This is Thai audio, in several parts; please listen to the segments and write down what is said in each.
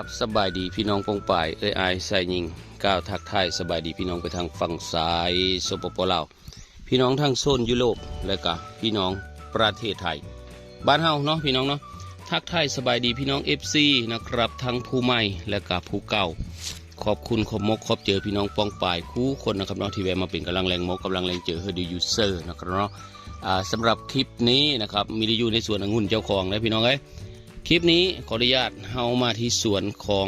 รับสบายดีพี่น้องปงป่ายเอ้ยอใส่ยิงก้าวทักทายสบายดีพี่น้องไปทางฝั่งซ้ายสปปลาวพี่น้องทางโซนยุโรปและก็พี่น้องประเทศไทย บ้านเฮาเนาะพี่น้องเนาะทักทายสบายดีพี่น้อง FC นะครับทั้งผู้ใหม่และก็ผู้เก่าขอบคุณขอบมกขอบเจอพี่น้องปองป่ายคู่คนนะครับเนาะที่แวะมาเป็นกำลังแรงมกกำลังแรงเจอเฮอดียูเซอร์นะครับเนาะสำหรับคลิปนี้นะครับมีดีอยู่ในส่วนองุ่นเจ้าของนะพี่น้องเอ้ย คลิปนี้ขออนุญาตเฮามาที่สวนของ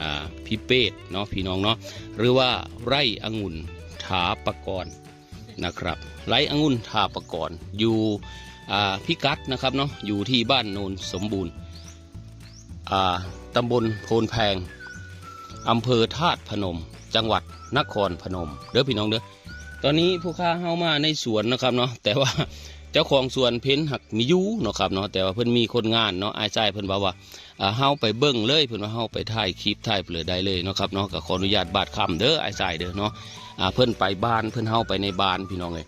อพี่เป้เนาะพี่น้องเนาะหรือว่าไร่องุ่นถาปกรณ์นะครับ ไร่องุ่นถาปกรณ์อยู่พิกัดนะครับเนาะอยู่ที่บ้านโนนสมบูรณ์ตำบลโพนแพงอำเภอธาตุพนม จังหวัดนครพนมเด้อพี่น้องเด้อตอนนี้ผู้ค้าเฮามาในสวนนะครับเนาะแต่ว่า เจ้าของสวนเพ้นหักมียูเนาะครับเนาะแต่ว่าเพิ่นมีคนงานเนาะอายใจเพิ่นบอกว่าอ่าเฮาไปเบิ่งเลยเพิ่นว่าเฮาไปถ่ายคลิปถ่ายเปลือได้เลยเนาะครับเนาะก็ขออนุญาตบาดคำเด้ออายใจเด้อเนาะอ่าเพิ่นไปบ้านเพิ่นเฮาไปในบ้านพี่น้องเลย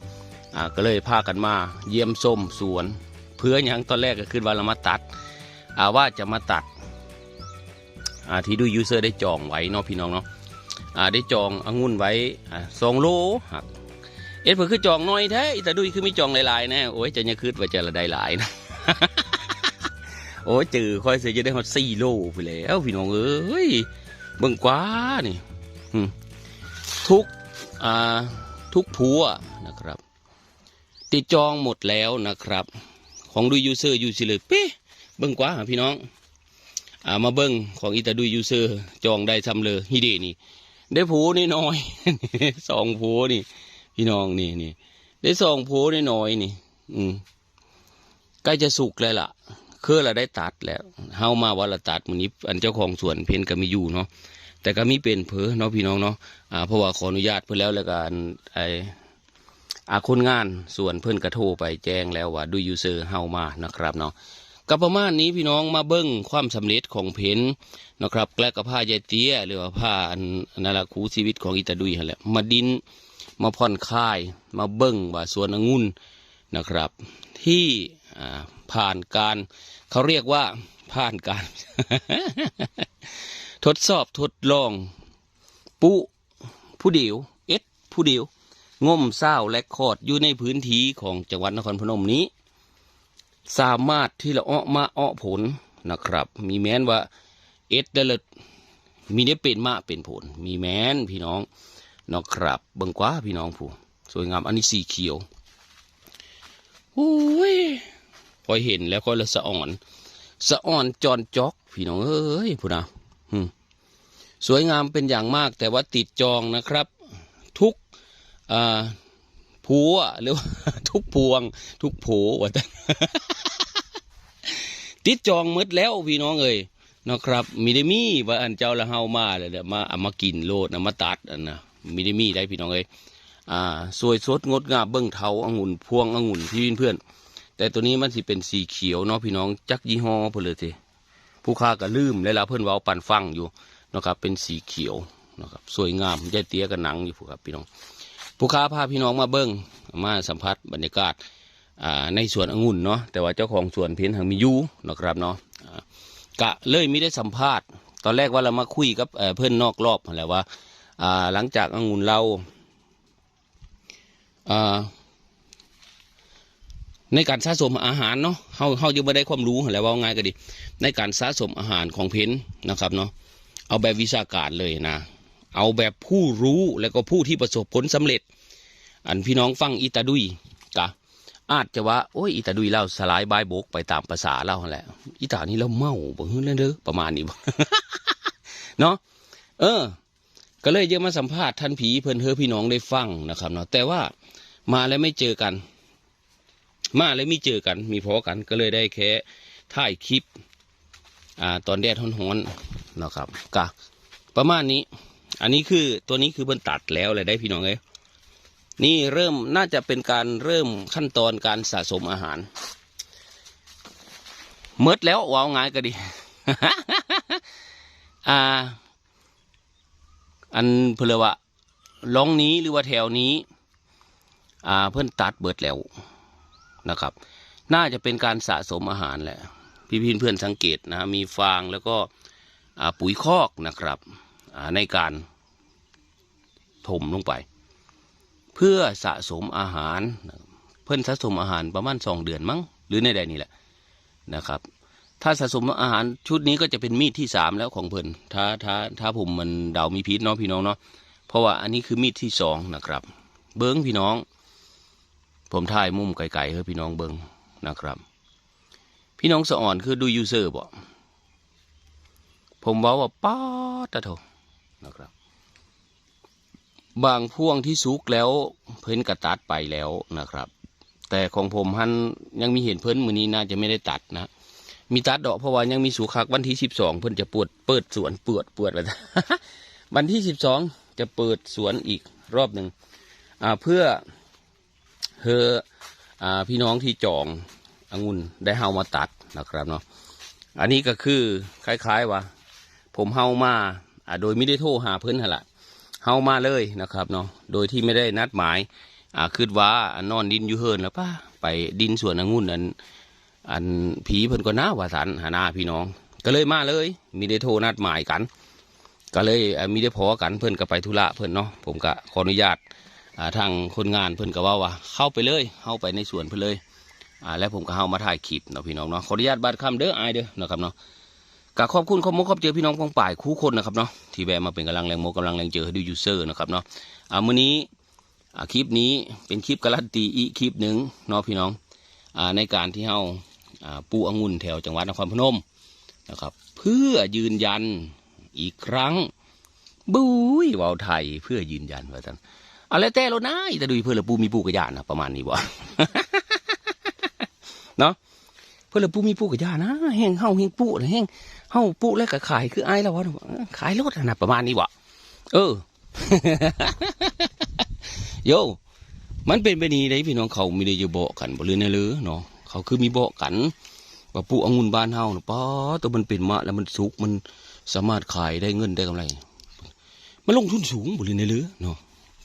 อ่าก็เลยพากันมาเยี่ยมส้มสวน เพื่อหยังตอนแรกก็คือว่าเรามาตัดอ่าว่าจะมาตัดอ่าที่ดูยูเซอร์ได้จองไว้เนาะพี่น้องเนาะอ่าได้จององุ่นไว้อ่าสองโลหัก เอ็ดเพิ่นคือจองน้อยแท้อีต่ดุยคือมีจองหลายๆแน่โอ้ยจะเนี่ยคืดว่าจะละได้หลายนะโอ้ยจือคอยเสียจะได้ฮอดสี่โลไปแล้วพี่น้องเอ้ยเบิ่งกว่านี่ทุกอ่าทุกผัวนะครับ ติดจองหมดแล้วนะครับ ของดุยยูเซอร์อยู่สิเลยเป๊ะเบิ่งกว่าพี่น้องอ่ามาเบิ่งของอีตาดุยยูเซอร์จองได้ซ้ำเลยฮิเดนี่ ได้ผูนี่น้อยสองผูนี่ พี่น้องนี่นี่ได้ส่งโพได้น้อยนี่ อืมใกล้จะสุกแล้วล่ะคือเราได้ตัดแล้วเฮามาว่าเราตัดมันนี้อันเจ้าของสวนเพนก็มีอยู่เนาะแต่ก็มีเป็นเพอเนาะพี่น้องเนาะอ่าเพราะว่าขออนุญาตเพื่อแล้วแล้วกันไออาคนงานส่วนเพื่อนกระโทรไปแจ้งแล้วว่าดูยูเซอร์เฮามานะครับเนาะกับประมาณนี้พี่น้องมาเบิ้งความสำเร็จของเพนนะครับแกละกับผ้ายายเตี้ย หรือว่าผ้าอันนั่นแหละคูชีวิตของอิตาดุยหั่นแหละมาดิน มาผ่อนคลายมาเบิ้งว่าสวนองุ่นนะครับ ที่ผ่านการเขาเรียกว่าผ่านการ ทดสอบทดลอง ปุผู้เดียวเอ็ดผู้เดียวง่มเศร้าและคอดอยู่ในพื้นที่ของจังหวัดนครพนมนี้ สามารถที่เราเอาะมาเอาะผลนะครับ มีแม้นว่าเอ็ดได้ลยมีได้เป็นมาเป็นผล มีแม้นพี่น้อง นะครับเบิ่งกว่าพี่น้องผู้สวยงามอันนี้สีเขียวโอ้ยพอเห็นแล้วก็ละสะอ่อน สะอ่อนจอนจอก พี่น้องเอ้ยผู้นะสวยงามเป็นอย่างมาก แต่ว่าติดจองนะครับ ทุกผัวหรือว่าทุกพวง ทุกโผว่าแต่ติดจองหมดแล้วพี่น้องเอ้ยนะครับ มีได้มีว่าอันเจ้าละเฮามาเลยเดี๋ยวมาเอามากินโลดเอามาตัดอันนะ มีได้มีได้พี่น้องเอ้ยอ่าสวยสดงดงามเบิ้งเทาองุ่นพวงองุ่นพี่เพื่อน แต่ตัวนี้มันสิเป็นสีเขียวเนาะพี่น้องจักยี่ห้อเพื่นเลยทีผู้ค้าก็ลืมแล้วล่ะเพื่อนเว้าปั่นฟังอยู่นะครับเป็นสีเขียวนะครับสวยงามยายเตี้ยกับหนังอยู่ผู้ครับพี่น้อง ผู้ค้าพาพี่น้องมาเบิ้งมาสัมผัสบรรยากาศอ่าในสวนองุ่นเนาะแต่ว่าเจ้าของสวนเพียนทางมียูนะครับเนาะกะเลยไม่ได้สัมภาษณ์ ตอนแรกว่าเรามาคุยกับเพื่อนนอกรอบนั่นและว่าอ่า หลังจากองุ่นเราอ่าในการสะสมอาหารเนาะเฮาเฮายังไม่ได้ความรู้แล้วว่าง่ายก็ดี ในการสะสมอาหารของเพนนะครับเนาะเอาแบบวิชาการเลยนะ เอาแบบผู้รู้แล้วก็ผู้ที่ประสบผลสำเร็จ อันพี่น้องฟังอิตาดุยกะอาจจะว่าโอ้ยอิตาดุยเล่าสลายบายบกไปตามภาษาเราหั่นแหละอิตานี่เราเมาบ่เฮึ่นเด้อประมาณนี้เนาะเออ ก็เลยเยอะมาสัมภาษณ์ท่านผีเพื่อนเฮอพี่น้องได้ฟังนะครับเนาะแต่ว่ามาแล้วไม่เจอกัน มาแล้วไม่เจอกัน มีพอกันก็เลยได้แค่ถ่ายคลิปอ่าตอนแดดร้อนๆนะครับกะประมาณนี้ อันนี้คือตัวนี้คือเพิ่นตัดแล้วเลยได้พี่น้องเอ้ยนี่เริ่มน่าจะเป็นการเริ่มขั้นตอนการสะสมอาหารเมดแล้ววาวงายก็ดี อ่า อันเพลว่าล่องนี้หรือว่าแถวนี้ อ่าเพื่อนตัดเบิดแล้วนะครับ น่าจะเป็นการสะสมอาหารแหละพี่พินเพื่อนสังเกตนะมีฟางแล้วก็ปุ๋ยคอกนะครับในการถมลงไป เพื่อสะสมอาหาร เพิ่อนสะสมอาหารประมาณสองเดือนมั้งหรือในใดนี่แหละนะครับ ถ้าสะสมอาหารชุดนี้ก็จะเป็นมีดที่สามแล้วของเพิ่นถ้าถ้าถ้าผมมันเดามีพิษเนาะพี่น้องเนาะเพราะว่าอันนี้คือมีดที่สองนะครับ เบิ้งพี่น้อง ผมถ่ายมุมไกลๆให้พี่น้องเบิ้งนะครับ พี่น้องสะอ่อนคือดูยูเซอร์บ่ผมว่าว่าป๊าดตะโถนะครับ บางพ่วงที่สุกแล้ว เพิ่นกระตัดไปแล้วนะครับ แต่ของผมฮันยังมีเห็นเพิ่นมือนี้น่าจะไม่ได้ตัดนะ มีตัดดอกเพราะว่ายังมีสุขักวันที่สิบสองเพิ่นจะปวดเปิดสวนเปิดเปิดไปวันที่สิบสองจะเปิดสวนอีกรอบหนึ่งเพื่อเฮอพี่น้องที่จององุ่นได้เฮามาตัดนะครับเนาะอันนี้ก็คือคล้ายๆว่า ผมเฮามาโดยไม่ได้โทรหาเพิ่นหนละเฮามาเลยนะครับเนาะโดยที่ไม่ได้นัดหมายอ่าคืดว่าอ่านอนดินอยู่เฮินแล้วป้าไปดินสวนองุ่นนั้น อันผีเพิ่นก็น่าว่าสันหาหน้าพี่น้อง ก็เลยมาเลย มีได้โทรนัดหมายกัน ก็เลยมีได้พอกันเพิ่นก็ไปธุระเพิ่นเนาะผมก็ขออนุญาตทางคนงานเพิ่นก็ว่าว่าเข้าไปเลยเข้าไปในสวนเพิ่นเลยแล้วผมก็เข้ามาถ่ายคลิปเนาะพี่น้องเนาะขออนุญาตบัดคำเด้ออายเด้อนะครับเนาะก็ขอบคุณขอบมกขอบเจอพี่น้องกองป่ายคู่คนนะครับเนาะที่แวะมาเป็นกำลังแรงโมกำลังแรงเจอให้ดูยูเซอร์นะครับเนาะอ่ามื้อนี้อ่าคลิปนี้เป็นคลิปการันตีอีกคลิปหนึ่งเนาะพี่น้องอ่าในการที่เฮาอ่า ปลูกองุ่นแถวจังหวัดนครพนมนะครับ เพื่อยืนยันอีกครั้งบุ้ยวาวไทยเพื่อยืนยันว่าท่านอาแล้วแต่เรานะแต่ดูเพื่อละปูมีปูกระยานนะประมาณนี้บ่เนาะเพื่อละปูมีปูกระยานนะแห้งเฮาแห้งปูแห้งเฮาปูแล้วก็ขายคือไอ้แล้ววะขายรถนะประมาณนี้บ่เออโยมันเป็นไปนี้ได้พี่น้องเขามีได้จะบอกกันบ่เรือนในเลยเนาะ เขาคือมีเบอกกันว่าปลูกองุ่นบ้านเฮาเนาะป้าตัวมันเป็นมะแล้วมันสุกมันสามารถขายได้เงินได้กำไร มันลงทุนสูงบ่เรือนในเลยเนาะ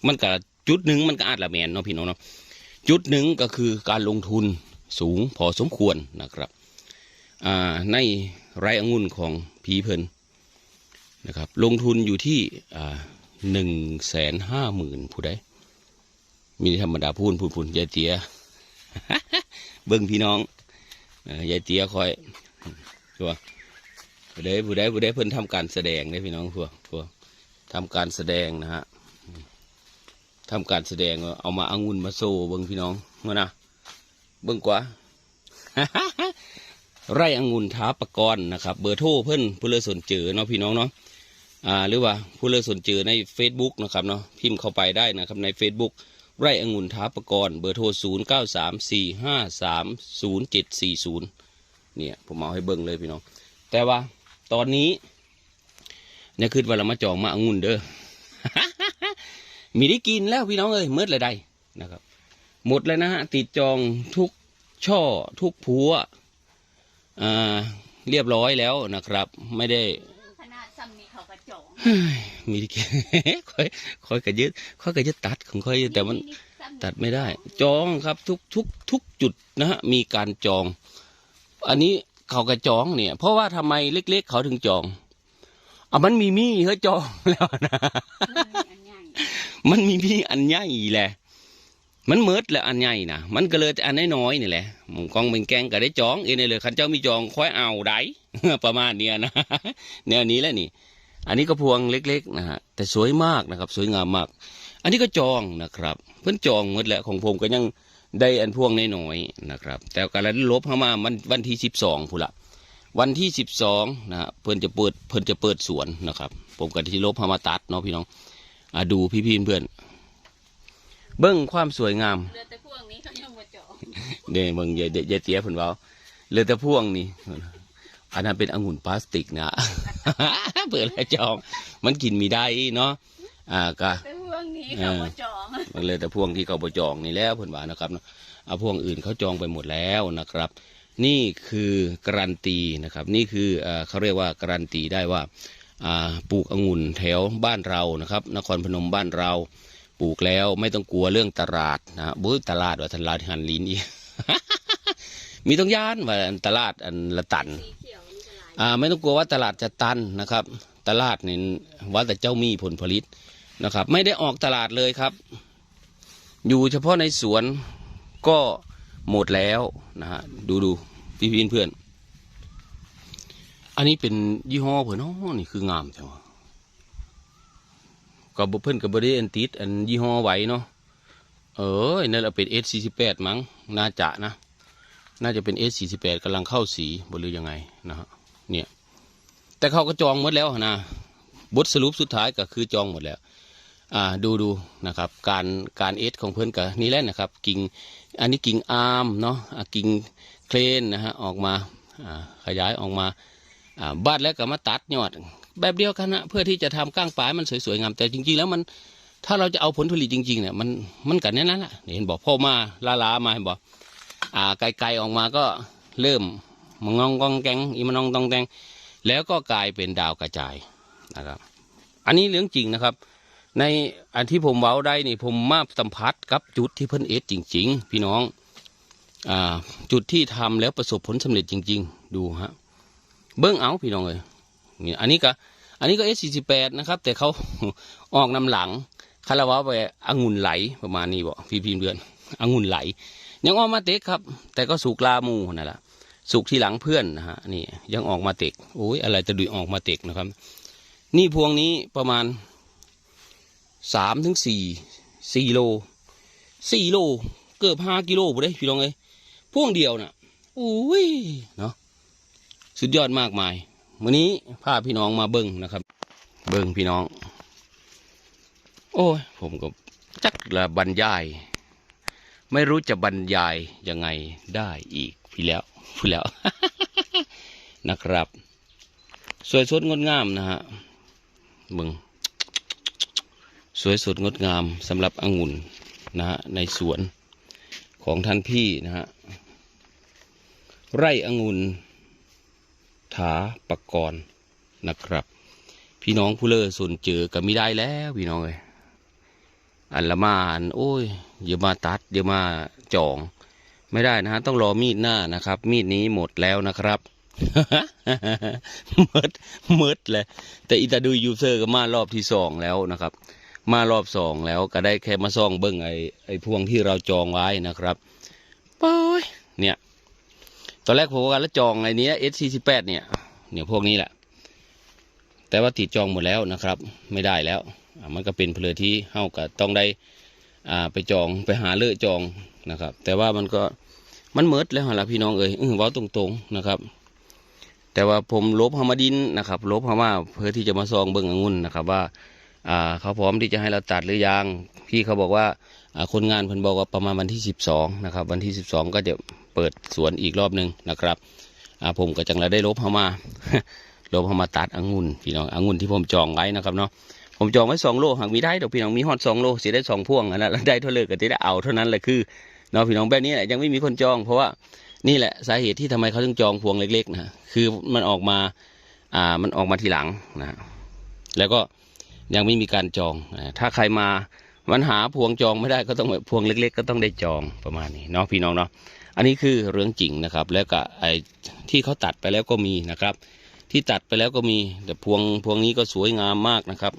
มันก็จุดหนึ่งมันก็อาจละแมนเนาะพี่น้องเนาะจุดหนึ่งก็คือการลงทุนสูงพอสมควรนะครับอ่าในไรองุ่นของผีเพิ่นนะครับ ลงทุนอยู่ที่อ่าหนึ่งแสนห้าหมื่นผู้ใดมีธรรมดาพูนพูนพูนยายเตีย เบิ่งพี่น้องยายเตียคอยตัวผู้ใดผู้ใดผู้ใดเพิ่นทำการแสดงได้พี่น้องพวกพวกทำการแสดงนะฮะทำการแสดงเอามาอางุ่นมาโซ่เบิ่งพี่น้องมานะเบิ่งกว่าไร่องุ่นท้าปะกรณ์นะครับ เบอร์โทรเพิ่นผู้เลอสนเจอเนาะพี่น้องเนาะอ่าหรือว่าผู้เลอสนเจอใน Facebook นะครับเนาะพิมพ์เข้าไปได้นะครับใน Facebook ไร่องุ่นท้าปะกรณ์เบอร์โทร 0 9 3 4 5 3 0 7 4 0 เนี่ย ผมเอาให้เบิ่งเลยพี่น้อง แต่ว่าตอนนี้เนี่ยคือว่าเรามาจองมาองุ่นเด้อ มีได้กินแล้วพี่น้องเอ้ยเมื่อไรใดนะครับ หมดแล้วนะฮะ ติดจองทุกช่อทุกผัวอ่าเรียบร้อยแล้วนะครับ ไม่ได้ำนี้เขากระจองเฮ้ยมีที่ค่อยค่อยกระยึดค่อยกระยึดตัดของค่อยแต่มันซ้ำตัดไม่ได้ จองครับทุกทุกทุกจุดนะฮะมีการจอง อันนี้เขากระจองเนี่ย เพราะว่าทำไมเล็ก ๆ เขาถึงจองอะมันมีมีเขาจองแล้วนะอันใหญ่มันมีมีอันใหญ่แหละมันเมิดแล้วอันใหญ่นะมันก็เลยแต่อันน้อยๆนี่แหละหมงกองเป็นแกงก็ได้จองเองเลยคันเจ้ามีจองค่อยเอาได้ประมาณเนี้ยนะแนวนี้แหละนี่ อันนี้ก็พวงเล็กๆนะฮะแต่สวยมากนะครับ สวยงามมาก อันนี้ก็จองนะครับ เพิ่นจองหมดแหละของผมก็ยังได้อันพวงน้อยๆนะครับ แต่การลบเข้ามามันวันที่สิบสองพูนละวันที่สิบสองนะฮะเพิ่นจะเปิดเพิ่นจะเปิดสวนนะครับ ผมก็ที่ลบเข้ามาตัดเนาะพี่น้องอะดูพี่ๆเพื่อน เบิ้งความสวยงามเรือแต่พวกนี้เขายังมาจองเด้เบิ่งยายยายเตี้ยเพิ่นเว้าเหลือแต่พวงนี่อันนั้นเป็นองุ่นพลาสติกนะ เปิดแล้วจอง มันกินมีได้เนาะอ่าก็แต่พวกนี้เขามาจองมันเลยแต่พวงที่เขาบ่จองนี่แล้วเพิ่นว่านะครับเนาะเอาพวงอื่นเขาจองไปหมดแล้วนะครับ นี่คือการันตีนะครับ นี่คือเอ่อเขาเรียกว่าการันตีได้ว่าอ่าปลูกองุ่นแถวบ้านเรานะครับ นครพนมบ้านเราปลูกแล้วไม่ต้องกลัวเรื่องตลาดนะบุ้ยตลาดว่าตลาดหันลิ้นอีกมีต้องย่านว่าอันตลาดอันละตัน ไม่ต้องกลัวว่าตลาดจะตันนะครับ ตลาดเนี่ยว่าแต่เจ้ามีผลผลิตนะครับ ไม่ได้ออกตลาดเลยครับ อยู่เฉพาะในสวนก็หมดแล้วนะฮะดูดูพี่พี่เพื่อน อันนี้เป็นยี่ห้อเผื่อน้อนี่คืองามจังก็บเพิ่อนกับบริเอนติดอันยี่ห้อไว้เนาะเออนั่นแหละเป็น S48 มั้งน่าจะนะ น่าจะเป็น S48 กำลังเข้าสีบหรือยังไงนะฮะ เนี่ย แต่เขาก็จองหมดแล้วนะบทสรุปสุดท้ายก็คือจองหมดแล้วอ่าดูดูนะครับ การการเอสของเพื่อนกับนี่แหละนะครับ กิ่งอันนี้กิ่งอาร์มเนาะะกิ่งเครนนะฮะออกมาอ่าขยายออกมาอ่าบาดแล้วก็มาตัดยอด แบบเดียวกันนะเพื่อที่จะทำก้างปลายมันสวยๆงามแต่จริง ๆ แล้วมันถ้าเราจะเอาผลผลิตจริงๆเนี่ยมันมันกันแน่นั้นแหละเห็นบอกพ่อมาลาลามาเห็นบอกอ่าไกลๆออกมาก็เริ่ม มงองกองแกงอีมานองตองแตงแล้วก็กลายเป็นดาวกระจายนะครับ อันนี้เรื่องจริงนะครับ ในอันที่ผมเว้าได้นี่ผมมาสัมผัสกับจุดที่เพิ่นเอสจริง ๆ พี่น้องอ่าจุดที่ทำแล้วประสบผลสำเร็จจริง ๆ ดูฮะเบิ้งเอาพี่น้องเลยนี่อันนี้ก็อันนี้ก็เอสสี่สิบแปดนะครับ แต่เขาออกนำหลังคาราวะไปองุ่นไหลประมาณนี้บ่พี่พี่เดือนองุ่นไหล ยังออกมาเต็กครับ แต่ก็สุกลามูนั่นแหละ สุกที่หลังเพื่อนนะฮะนี่ยังออกมาเต็กโอ้ยอะไรจะดุยออกมาเต็กนะครับ นี่พวงนี้ประมาณสามถึงสี่สี่โลสี่โลเกือบห้ากิโลบ่ได้พี่น้องเอ้ยพวงเดียวน่ะอุ้ยเนาะสุดยอดมากมายวันนี้พาพี่น้องมาเบิ้งนะครับ เบิ้งพี่น้อง โอ้ยผมก็จักละบรรยาย ไม่รู้จะบรรยายยังไงได้อีกพี่แล้ว พี่แล้วนะครับ สวยสดงดงามนะฮะเบิ้งสวยสดงดงามสำหรับองุ่นนะฮะในสวนของท่านพี่นะฮะไร่องุ่นถาปกรณ์นะครับ พี่น้องผู้เลอส่วนเจอก็ไม่ได้แล้วพี่น้องเลยอันละมาอันโอ้ยอย่ามาตัดอย่ามาจอง ไม่ได้นะฮะต้องรอมีดหน้านะครับ มีดนี้หมดแล้วนะครับหมดหมดเลยแต่อิตาดูยูเซอร์ก็มารอบที่สองแล้วนะครับ มารอบสองแล้วก็ได้แค่มาซ่องเบิ้งไอ้ไอ้พวงที่เราจองไว้นะครับป้อยเนี่ย ตอนแรกผมว่าแล้วจองไอ้นี้เอสสี่สิบแปดเนี่ยเนี่ยพวกนี้แหละ แต่ว่าติดจองหมดแล้วนะครับ ไม่ได้แล้ว มันก็เป็นเพลอที่เฮาก็ต้องได้อ่าไปจองไปหาเลือกจองนะครับ แต่ว่ามันก็ มันเมิดแล้วล่ะพี่น้องเอ้ยเออว้าตรงๆนะครับ แต่ว่าผมลบฮามาดินนะครับ ลบฮามาเพื่อที่จะมาซองเบิ่งองุ่นนะครับว่าอ่าเขาพร้อมที่จะให้เราตัดหรือยัง พี่เขาบอกว่าอ่าคนงานเพิ่นบอกว่าประมาณวันที่สิบสองนะครับ วันที่สิบสองก็จะเปิดสวนอีกรอบหนึ่งนะครับอ่าผมก็จังไรได้ลบเข้ามา ลบเข้ามาตัดองุ่นพี่น้ององุ่นที่ผมจองไว้นะครับเนาะผมจองไว้สองโลหากมีได้เดอกพี่น้องมีฮอดสองโลเสียได้สองพวงอันนั้นแล้วได้เท่าเลยก็จะได้เอาเท่านั้นแหละคือ เนาะพี่น้องแบบนี้แหละยังไม่มีคนจอง เพราะว่านี่แหละสาเหตุที่ทำไมเขาถึงจองพวงเล็กๆนะคือมันออกมาอ่ามันออกมาทีหลังนะแล้วก็ยังไม่มีการจองนะถ้าใครมามันหาพวงจองไม่ได้ก็ต้องพวงเล็ก ๆ ก็ต้องได้จองประมาณนี้เนาะพี่น้องเนาะอันนี้คือเรื่องจริงนะครับ แล้วก็ไอ้ที่เขาตัดไปแล้วก็มีนะครับ ที่ตัดไปแล้วก็มีแต่พวงพวงนี้ก็สวยงามมากนะครับ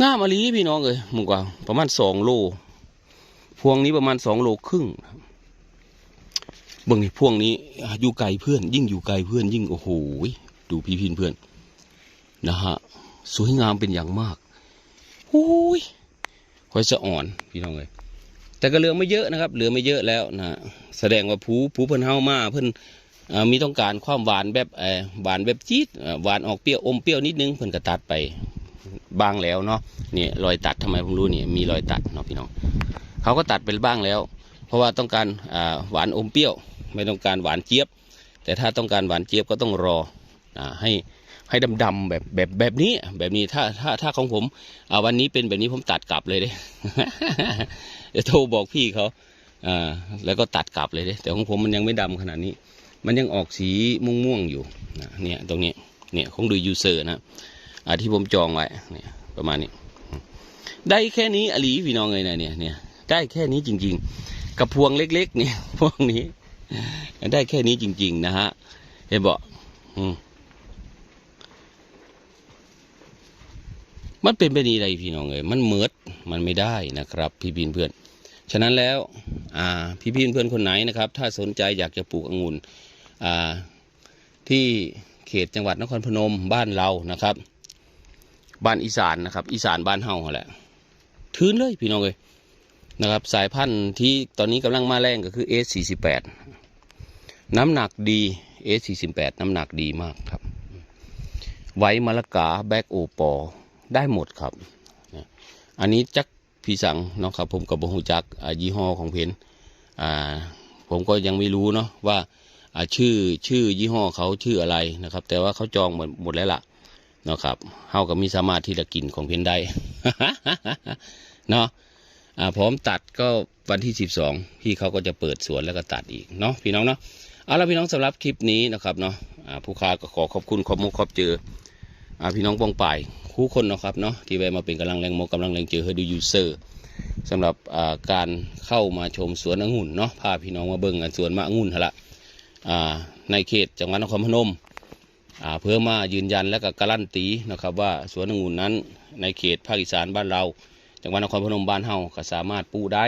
งามอลีพี่น้องเลยมึงกว่าประมาณสองโล พวงนี้ประมาณสองโลครึ่งเบิ่งนี่พวงนี้อยู่ไกลเพื่อน ยิ่งอยู่ไกลเพื่อน ยิ่งโอ้โหดูพี่พินเพื่อนนะฮะสวยงามเป็นอย่างมากโอ้ยค่อยสะอ่อนพี่น้องเลยแต่ก็เหลือไม่เยอะนะครับเหลือไม่เยอะแล้วนะแสดงว่าผู้ผู้เพิ่นเฮามาเพิ่นเอ่อมีต้องการความหวานแบบหวานแบบจี๊ดหวานออกเปรี้ยวอมเปรี้ยวนิดนึงเพิ่นก็ตัดไปบางแล้วเนาะเนี่ยรอยตัดทำไมผมรู้เนี่ยมีรอยตัดเนาะพี่น้อง เขาก็ตัดไปบ้างแล้ว เพราะว่าต้องการหวานอมเปรี้ยว ไม่ต้องการหวานเจี๊ยบ แต่ถ้าต้องการหวานเจี๊ยบก็ต้องรอให้ให้ดำๆแบบแบบแบบนี้แบบนี้ถ้าถ้าถ้าของผมอ่าวันนี้เป็นแบบนี้ผมตัดกลับเลยเด้เดี๋ยวโทรบอกพี่เขาอ่าแล้วก็ตัดกลับเลยเด้แต่ของผมมันยังไม่ดำขนาดนี้ มันยังออกสีม่วงๆอยู่นะเนี่ยตรงนี้เนี่ยของดูยูเซอร์นะอ่าที่ผมจองไว้เนี่ยประมาณนี้ ได้แค่นี้อลีพี่น้องเลยนะเนี่ยเนี่ย ได้แค่นี้จริง ๆ กับพวงเล็ก ๆ นี่พวงนี้ ได้แค่นี้จริง ๆ นะฮะเห็นบอืมมันเป็นไปนี้ไรพี่น้องเอ้ยมันเหมิดมันไม่ได้นะครับ พี่พินเพื่อน ฉะนั้นแล้ว อ่า พี่พินเพื่อนคนไหนนะครับ ถ้าสนใจอยากจะปลูกองุ่นอ่าที่เขตจังหวัดนครพนมบ้านเรานะครับ บ้านอีสานนะครับ อีสานบ้านเฮาแหละทื้นเลยพี่น้องเอ้ย นะครับสายพันธุ์ที่ตอนนี้กำลังมาแรงก็คือ S48 น้ำหนักดี S48 น้ำหนักดีมากครับไว้มะละกาแบกโอปอได้หมดครับ อันนี้จักพี่สังเนาะครับผมกับบหูจักยี่ห้อของเพนผมก็ยังไม่รู้เนาะว่าชื่อชื่อยี่ห้อเขาชื่ออะไรนะครับ แต่ว่าเขาจองหมดหมดแล้วล่ะเนาะครับเฮาก็มีสามารถที่จะกินของเพนได้เนาะ พร้อมตัดก็วันที่ 12 พี่เขาก็จะเปิดสวนแล้วก็ตัดอีกเนาะพี่น้องเนาะเอาละพี่น้องสำหรับคลิปนี้นะครับเนาะอ่าผู้ค้าก็ขอขอบคุณขอบมุกขอบเจออ่าพี่น้องปองป่ายคู่คนนะครับเนาะที่แวะมาเป็นกำลังแรงโมกำลังแรงเจอให้ดูยูเซอร์สำหรับอ่าการเข้ามาชมสวนองุ่นเนาะพาพี่น้องมาเบิ่งกันสวนมะองุ่นหนละอ่าในเขตจังหวัดนครพนมอ่าเพื่อมายืนยันและก็การันตีนะครับว่าสวนองุ่นนั้นในเขตภาคอีสานบ้านเรา จังหวัดนครพนมบ้านเฮาก็สามารถปลูกได้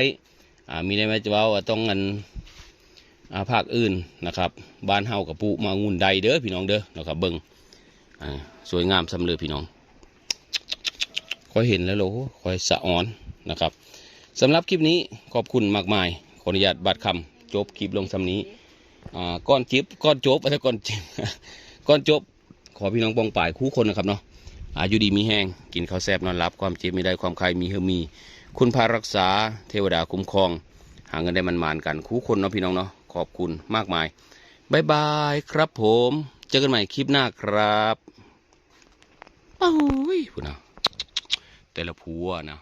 มีได้ไหมจะว่าว่าต้องเงินภาคอื่นนะครับ บ้านเฮากับปลูกมางุ่นใดเด้อพี่น้องเด้อนะครับเบิ่งสวยงามสำเร็จพี่น้องคอยเห็นแล้วโหลคอยสะอ่อนนะครับสำหรับคลิปนี้ขอบคุณมากมายขออนุญาตบัดคำจบคลิปลงสำนี้ก้อนจิบก้อนจบอะไรก้อนจิบก้อนจบขอพี่น้องปองป่ายคู่คนนะครับเนาะ อายุดีมีแห้งกินข้าวแซ่บนอนหลับความเจ็บไม่ได้ความใครมีเฮอมี คุณพารักษาเทวดาคุ้มครอง หาเงินได้มันมานกันคู่คนเนาะพี่น้องเนาะขอบคุณมากมายบายบายครับผม เจอกันใหม่คลิปหน้าครับโอ้ยพูดนะแต่ละผัวนะ